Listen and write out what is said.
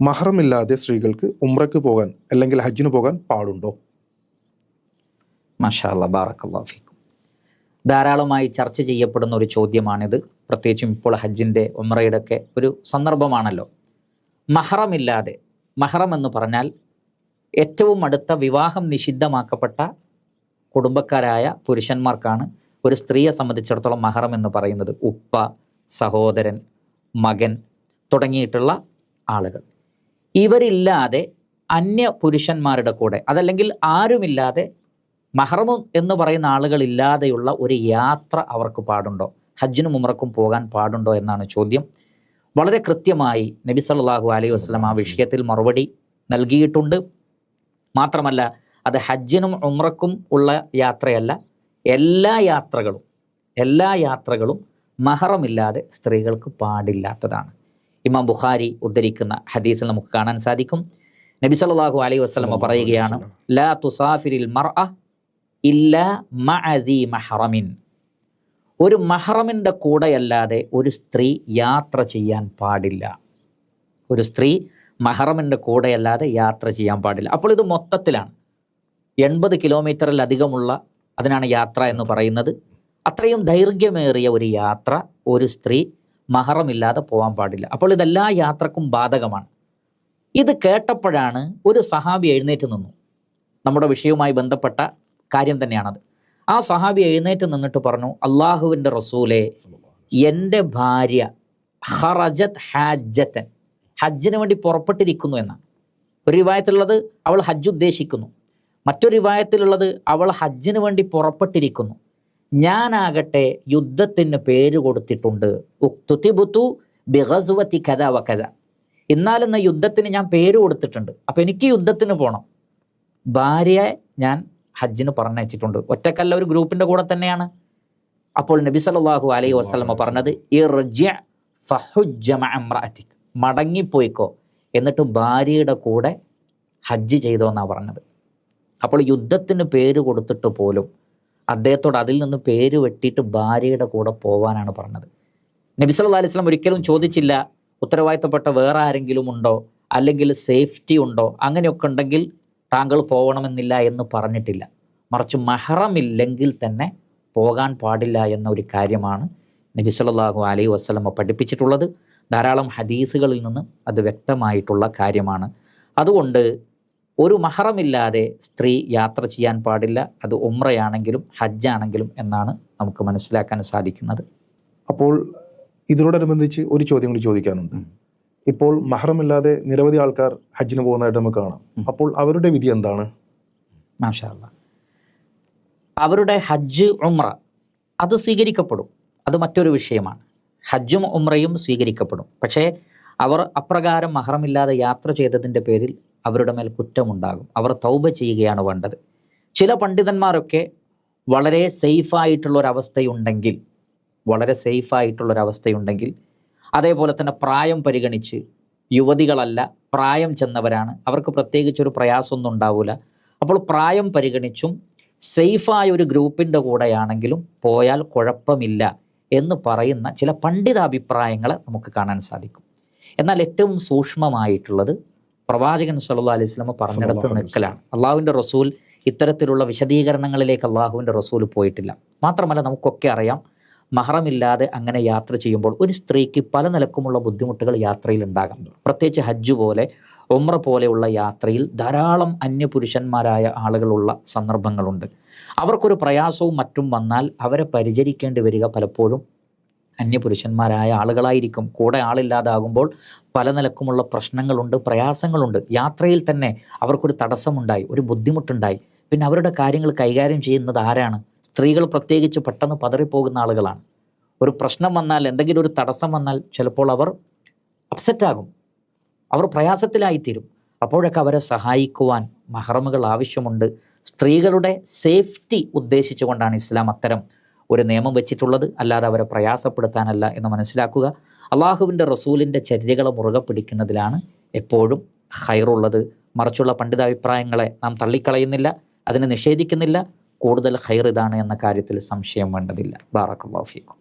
മഹറമില്ലാതെ സ്ത്രീകൾക്ക് ഉംറയ്ക്ക് പോകാൻ അല്ലെങ്കിൽ ഹജ്ജിന് പോകാൻ പാടുണ്ടോ? ധാരാളമായി ചർച്ച ചെയ്യപ്പെടുന്ന ഒരു ചോദ്യമാണിത്. പ്രത്യേകിച്ചും ഇപ്പോൾ ഹജ്ജിന്റെ ഉമ്രയുടെ ഒക്കെ ഒരു സന്ദർഭമാണല്ലോ. മഹറമില്ലാതെ മഹറം എന്ന് പറഞ്ഞാൽ ഏറ്റവും അടുത്ത വിവാഹം നിഷിദ്ധമാക്കപ്പെട്ട കുടുംബക്കാരായ പുരുഷന്മാർക്കാണ് ഒരു സ്ത്രീയെ സംബന്ധിച്ചിടത്തോളം മഹറം എന്ന് പറയുന്നത്. ഉപ്പ സഹോദരൻ മകൻ തുടങ്ങിയിട്ടുള്ള ആളുകൾ. ഇവരില്ലാതെ അന്യ പുരുഷന്മാരുടെ കൂടെ അതല്ലെങ്കിൽ ആരുമില്ലാതെ മഹറമു എന്ന് പറയുന്ന ആളുകളില്ലാതെയുള്ള ഒരു യാത്ര അവർക്ക് പാടുണ്ടോ? ഹജ്ജിനും ഉമ്രക്കും പോകാൻ പാടുണ്ടോ എന്നാണ് ചോദ്യം. വളരെ കൃത്യമായി നബി സല്ലാഹു അലൈഹി വസ്ലം ആ വിഷയത്തിൽ മറുപടി നൽകിയിട്ടുണ്ട്. മാത്രമല്ല അത് ഹജ്ജിനും ഉമ്രക്കും ഉള്ള യാത്രയല്ല എല്ലാ യാത്രകളും എല്ലാ യാത്രകളും മഹറമില്ലാതെ സ്ത്രീകൾക്ക് പാടില്ലാത്തതാണ്. ഇമാം ബുഖാരി ഉദ്ധരിക്കുന്ന ഹദീസിൽ നമുക്ക് കാണാൻ സാധിക്കും. നബി സല്ലാഹു അലൈഹി വസ്ലമ പറയുകയാണ് ലാ തുസാഫിരിൽ മർഅ ഇല്ല മഅദി മഹറമിൻ. ഒരു മഹറമിന്റെ കൂടെയല്ലാതെ ഒരു സ്ത്രീ യാത്ര ചെയ്യാൻ പാടില്ല. ഒരു സ്ത്രീ മഹറമിന്റെ കൂടെയല്ലാതെ യാത്ര ചെയ്യാൻ പാടില്ല. അപ്പോൾ ഇത് മൊത്തത്തിലാണ്. എൺപത് കിലോമീറ്ററിലധികമുള്ള അതിനാണ് യാത്ര എന്ന് പറയുന്നത്. അത്രയും ദൈർഘ്യമേറിയ ഒരു യാത്ര ഒരു സ്ത്രീ മഹറമില്ലാതെ പോകാൻ പാടില്ല. അപ്പോൾ ഇതെല്ലാ യാത്രക്കും ബാധകമാണ്. ഇത് കേട്ടപ്പോഴാണ് ഒരു സഹാബി എഴുന്നേറ്റ് നിന്നു. നമ്മുടെ വിഷയവുമായി ബന്ധപ്പെട്ട കാര്യം തന്നെയാണത്. ആ സഹാബി എഴുന്നേറ്റ് നിന്നിട്ട് പറഞ്ഞു അള്ളാഹുവിന്റെ റസൂലെ എന്റെ ഭാര്യ ഹറജത് ഹാജത്തൻ ഹജ്ജിന് വേണ്ടി പുറപ്പെട്ടിരിക്കുന്നു എന്നാണ്. ഒരു റിവായത്തിലുള്ളത് അവൾ ഹജ്ജ് ഉദ്ദേശിക്കുന്നു. മറ്റൊരു റിവായത്തിലുള്ളത് അവൾ ഹജ്ജിന് വേണ്ടി പുറപ്പെട്ടിരിക്കുന്നു. ഞാനാകട്ടെ യുദ്ധത്തിന് പേര് കൊടുത്തിട്ടുണ്ട്. ഉക്തുതിബുത്തു ബിഹസുവത്തി കഥ വ കഥ. എന്നാലെന്ന യുദ്ധത്തിന് ഞാൻ പേര് കൊടുത്തിട്ടുണ്ട്. അപ്പം എനിക്ക് യുദ്ധത്തിന് പോകണം ഭാര്യയെ ഞാൻ ഹജ്ജിന് പറഞ്ഞയച്ചിട്ടുണ്ട്. ഒറ്റക്കല്ല ഒരു ഗ്രൂപ്പിന്റെ കൂടെ തന്നെയാണ്. അപ്പോൾ നബി സല്ലാഹു അലൈഹി വസ്ലമ പറഞ്ഞത്. മടങ്ങിപ്പോയിക്കോ. എന്നിട്ട് ഭാര്യയുടെ കൂടെ ഹജ്ജ് ചെയ്തോ എന്നാണ് പറഞ്ഞത്. അപ്പോൾ യുദ്ധത്തിന് പേര് കൊടുത്തിട്ട് പോലും അദ്ദേഹത്തോട് അതിൽ നിന്ന് പേര് വെട്ടിയിട്ട് ഭാര്യയുടെ കൂടെ പോവാനാണ് പറഞ്ഞത്. നബി സല്ലല്ലാഹു അലൈഹി വസല്ലം ഒരിക്കലും ചോദിച്ചില്ല ഉത്തരവാദിത്തപ്പെട്ട വേറെ ആരെങ്കിലും ഉണ്ടോ? അല്ലെങ്കിൽ സേഫ്റ്റി ഉണ്ടോ? അങ്ങനെയൊക്കെ ഉണ്ടെങ്കിൽ താങ്കൾ പോകണമെന്നില്ല എന്ന് പറഞ്ഞിട്ടില്ല. മറിച്ച് മഹറമില്ലെങ്കിൽ തന്നെ പോകാൻ പാടില്ല എന്ന ഒരു കാര്യമാണ് നബി സല്ലല്ലാഹു അലൈഹി വസല്ലമ പഠിപ്പിച്ചിട്ടുള്ളത്. ധാരാളം ഹദീസുകളിൽ നിന്ന് അത് വ്യക്തമായിട്ടുള്ള കാര്യമാണ്. അതുകൊണ്ട് ഒരു മഹറമില്ലാതെ സ്ത്രീ യാത്ര ചെയ്യാൻ പാടില്ല. അത് ഉമ്രയാണെങ്കിലും ഹജ്ജാണെങ്കിലും എന്നാണ് നമുക്ക് മനസ്സിലാക്കാൻ സാധിക്കുന്നത്. അപ്പോൾ ഇതിനോടനുബന്ധിച്ച് ഒരു ചോദ്യം കൂടി ചോദിക്കാനുണ്ട്. ഇപ്പോൾ മഹറമില്ലാതെ നിരവധി ആൾക്കാർ ഹജ്ജിന് പോകുന്നതായിട്ട് നമുക്ക് കാണാം. അപ്പോൾ അവരുടെ വിധി എന്താണ്? മാഷാല്ല. അവരുടെ ഹജ്ജ് ഉമ്ര അത് സ്വീകരിക്കപ്പെടും. അത് മറ്റൊരു വിഷയമാണ്. ഹജ്ജും ഉമ്രയും സ്വീകരിക്കപ്പെടും. പക്ഷേ അവർ അപ്രകാരം മഹറമില്ലാതെ യാത്ര ചെയ്തതിന്റെ പേരിൽ അവരുടെ മേൽ കുറ്റമുണ്ടാകും. അവർ തൗബ ചെയ്യുകയാണ് വേണ്ടത്. ചില പണ്ഡിതന്മാരൊക്കെ വളരെ സേഫായിട്ടുള്ള അവസ്ഥയുണ്ടെങ്കിൽ വളരെ സേഫായിട്ടുള്ളൊരവസ്ഥയുണ്ടെങ്കിൽ അതേപോലെ തന്നെ പ്രായം പരിഗണിച്ച് യുവതികളല്ല പ്രായം ചെന്നവരാണ്. അവർക്ക് പ്രത്യേകിച്ചൊരു പ്രയാസമൊന്നും ഉണ്ടാവില്ല അപ്പോൾ പ്രായം പരിഗണിച്ചും സേഫായ ഒരു ഗ്രൂപ്പിന്റെ കൂടെയാണെങ്കിലും പോയാൽ കുഴപ്പമില്ല എന്ന് പറയുന്ന ചില പണ്ഡിത അഭിപ്രായങ്ങൾ നമുക്ക് കാണാൻ സാധിക്കും. എന്നാൽ ഏറ്റവും സൂക്ഷ്മമായിട്ടുള്ളത് പ്രവാചകൻ സല്ലാ അലൈഹി വസല്ലം പറഞ്ഞിടത്ത് നിൽക്കലാണ്. അള്ളാഹുവിന്റെ റസൂൽ ഇത്തരത്തിലുള്ള വിശദീകരണങ്ങളിലേക്ക് അള്ളാഹുവിന്റെ റസൂൽ പോയിട്ടില്ല. മാത്രമല്ല നമുക്കൊക്കെ അറിയാം മഹറമില്ലാതെ അങ്ങനെ യാത്ര ചെയ്യുമ്പോൾ ഒരു സ്ത്രീക്ക് പല നിലക്കുമുള്ള ബുദ്ധിമുട്ടുകൾ യാത്രയിൽ ഉണ്ടാകാം. പ്രത്യേകിച്ച് ഹജ്ജ് പോലെ ഒമ്ര പോലെയുള്ള യാത്രയിൽ ധാരാളം അന്യപുരുഷന്മാരായ ആളുകളുള്ള സന്ദർഭങ്ങളുണ്ട്. അവർക്കൊരു പ്രയാസവും മറ്റും വന്നാൽ അവരെ പരിചരിക്കേണ്ടി വരിക പലപ്പോഴും അന്യപുരുഷന്മാരായ ആളുകളായിരിക്കും. കൂടെ ആളില്ലാതാകുമ്പോൾ പല നിലക്കുമുള്ള പ്രശ്നങ്ങളുണ്ട് പ്രയാസങ്ങളുണ്ട്. യാത്രയിൽ തന്നെ അവർക്കൊരു തടസ്സമുണ്ടായി ഒരു ബുദ്ധിമുട്ടുണ്ടായി. പിന്നെ അവരുടെ കാര്യങ്ങൾ കൈകാര്യം ചെയ്യുന്നത് ആരാണ്? സ്ത്രീകൾ പ്രത്യേകിച്ച് പെട്ടെന്ന് പതറിപ്പോകുന്ന ആളുകളാണ്. ഒരു പ്രശ്നം വന്നാൽ എന്തെങ്കിലും ഒരു തടസ്സം വന്നാൽ ചിലപ്പോൾ അവർ അപ്സെറ്റാകും അവർ പ്രയാസത്തിലായിത്തീരും. അപ്പോഴൊക്കെ അവരെ സഹായിക്കുവാൻ മഹറമുകൾ ആവശ്യമുണ്ട്. സ്ത്രീകളുടെ സേഫ്റ്റി ഉദ്ദേശിച്ചുകൊണ്ടാണ് ഇസ്ലാം അത്തരം ഒരു നിയമം വെച്ചിട്ടുള്ളത് അല്ലാതെ അവരെ പ്രയാസപ്പെടുത്താനല്ല എന്ന് മനസ്സിലാക്കുക. അള്ളാഹുവിന്റെ റസൂലിന്റെ ചര്യകളെ മുറുകെ പിടിക്കുന്നതിലാണ് എപ്പോഴും ഹൈറുള്ളത് മറിച്ചുള്ള പണ്ഡിതാഭിപ്രായങ്ങളെ നാം തള്ളിക്കളയുന്നില്ല അതിനെ നിഷേധിക്കുന്നില്ല. കൂടുതൽ ഹൈർ ഇതാണ് എന്ന കാര്യത്തിൽ സംശയം വേണ്ടതില്ല. ബാറക്കല്ലാഫിക്കും